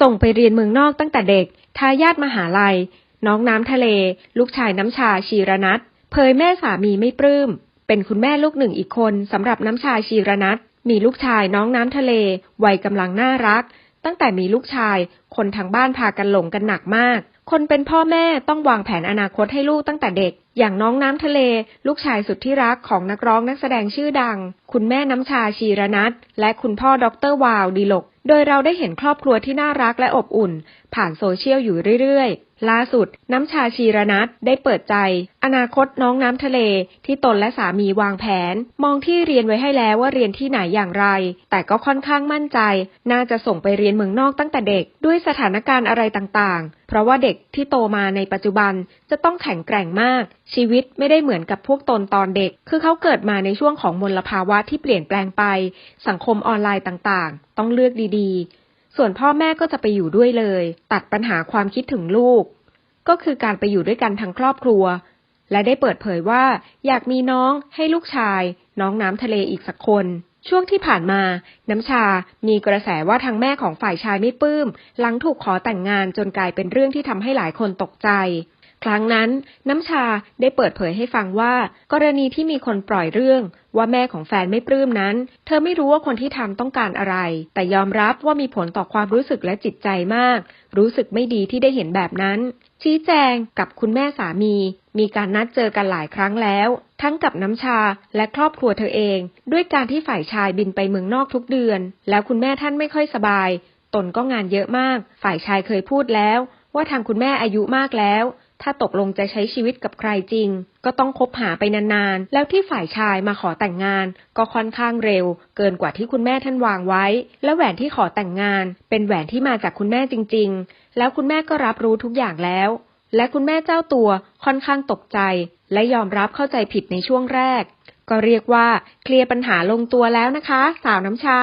ส่งไปเรียนเมืองนอกตั้งแต่เด็ก ทายาทมหาลัย น้องน้ำทะเล ลูกชายน้ำชาชีรนัทเผยแม่สามีไม่ปลื้ม เป็นคุณแม่ลูกหนึ่งอีกคนสำหรับน้ำชาชีรนัทมีลูกชายน้องน้ำทะเล วัยกำลังน่ารัก ตั้งแต่มีลูกชาย คนทางบ้านพากันหลงกันหนักมาก คนเป็นพ่อแม่ต้องวางแผนอนาคตให้ลูกตั้งแต่เด็ก อย่างน้องน้ำทะเล ลูกชายสุดที่รักของนักร้องนักแสดงชื่อดัง คุณแม่น้ำชาชีรนัทและคุณพ่อดรวาวดีลก โดยเราได้เห็นครอบครัวที่น่ารักและอบอุ่น ผ่านโซเชียลอยู่เรื่อยๆ ล่าสุด น้ำชาชีรนัทได้เปิดใจ อนาคตน้องน้ำทะเลที่ตนและสามีวางแผน มองที่เรียนไว้ให้แล้วว่าเรียนที่ไหนอย่างไร แต่ก็ค่อนข้างมั่นใจ น่าจะส่งไปเรียนเมืองนอกตั้งแต่เด็ก ด้วยสถานการณ์อะไรต่างๆ เพราะว่าเด็กที่โตมาในปัจจุบันจะต้องแข็งแกร่งมาก ชีวิตไม่ได้เหมือนกับพวกตนตอนเด็ก คือเขาเกิดมาในช่วงของมลภาวะที่เปลี่ยนแปลงไป สังคมออนไลน์ต่างๆ ต้องเลือกดีๆ ส่วนพ่อแม่ก็จะไปอยู่ด้วยเลย ตัดปัญหาความคิดถึงลูก ก็คือการไปอยู่ด้วยกันทั้งครอบครัว และได้เปิดเผยว่าอยากมีน้องให้ลูกชาย น้องน้ำทะเลอีกสักคน ช่วงที่ผ่านมา น้ำชา มีกระแสว่าทางแม่ของฝ่ายชายไม่ปลื้ม หลังถูกขอแต่งงานจนกลายเป็นเรื่องที่ทำให้หลายคนตกใจ ครั้งนั้นน้ำชาได้เปิดเผยให้ฟังว่า กรณีที่มีคนปล่อยเรื่อง ว่าแม่ของแฟนไม่ปลื้มนั้น เธอไม่รู้ว่าคนที่ทำต้องการอะไร แต่ยอมรับว่ามีผลต่อความรู้สึกและจิตใจมาก รู้สึกไม่ดีที่ได้เห็นแบบนั้น ชี้แจงกับคุณแม่สามี มีการนัดเจอกันหลายครั้งแล้ว ทั้งกับน้ำชาและครอบครัวเธอเอง ด้วยการที่ฝ่ายชายบินไปเมืองนอกทุกเดือน แล้วคุณแม่ท่านไม่ค่อยสบาย ตนก็งานเยอะมาก ฝ่ายชายเคยพูดแล้ว ว่าทางคุณแม่อายุมากแล้ว ถ้าตกลงจะใช้ชีวิตกับใครจริง ก็ต้องคบหาไปนานๆ แล้วที่ฝ่ายชายมาขอแต่งงาน ก็ค่อนข้างเร็ว เกินกว่าที่คุณแม่ท่านวางไว้ และแหวนที่ขอแต่งงาน เป็นแหวนที่มาจากคุณแม่จริง ๆ แล้วคุณแม่ก็รับรู้ทุกอย่างแล้ว และคุณแม่เจ้าตัวค่อนข้างตกใจ และยอมรับเข้าใจผิดในช่วงแรก ก็เรียกว่าเคลียร์ปัญหาลงตัวแล้วนะคะ สาวน้ำชา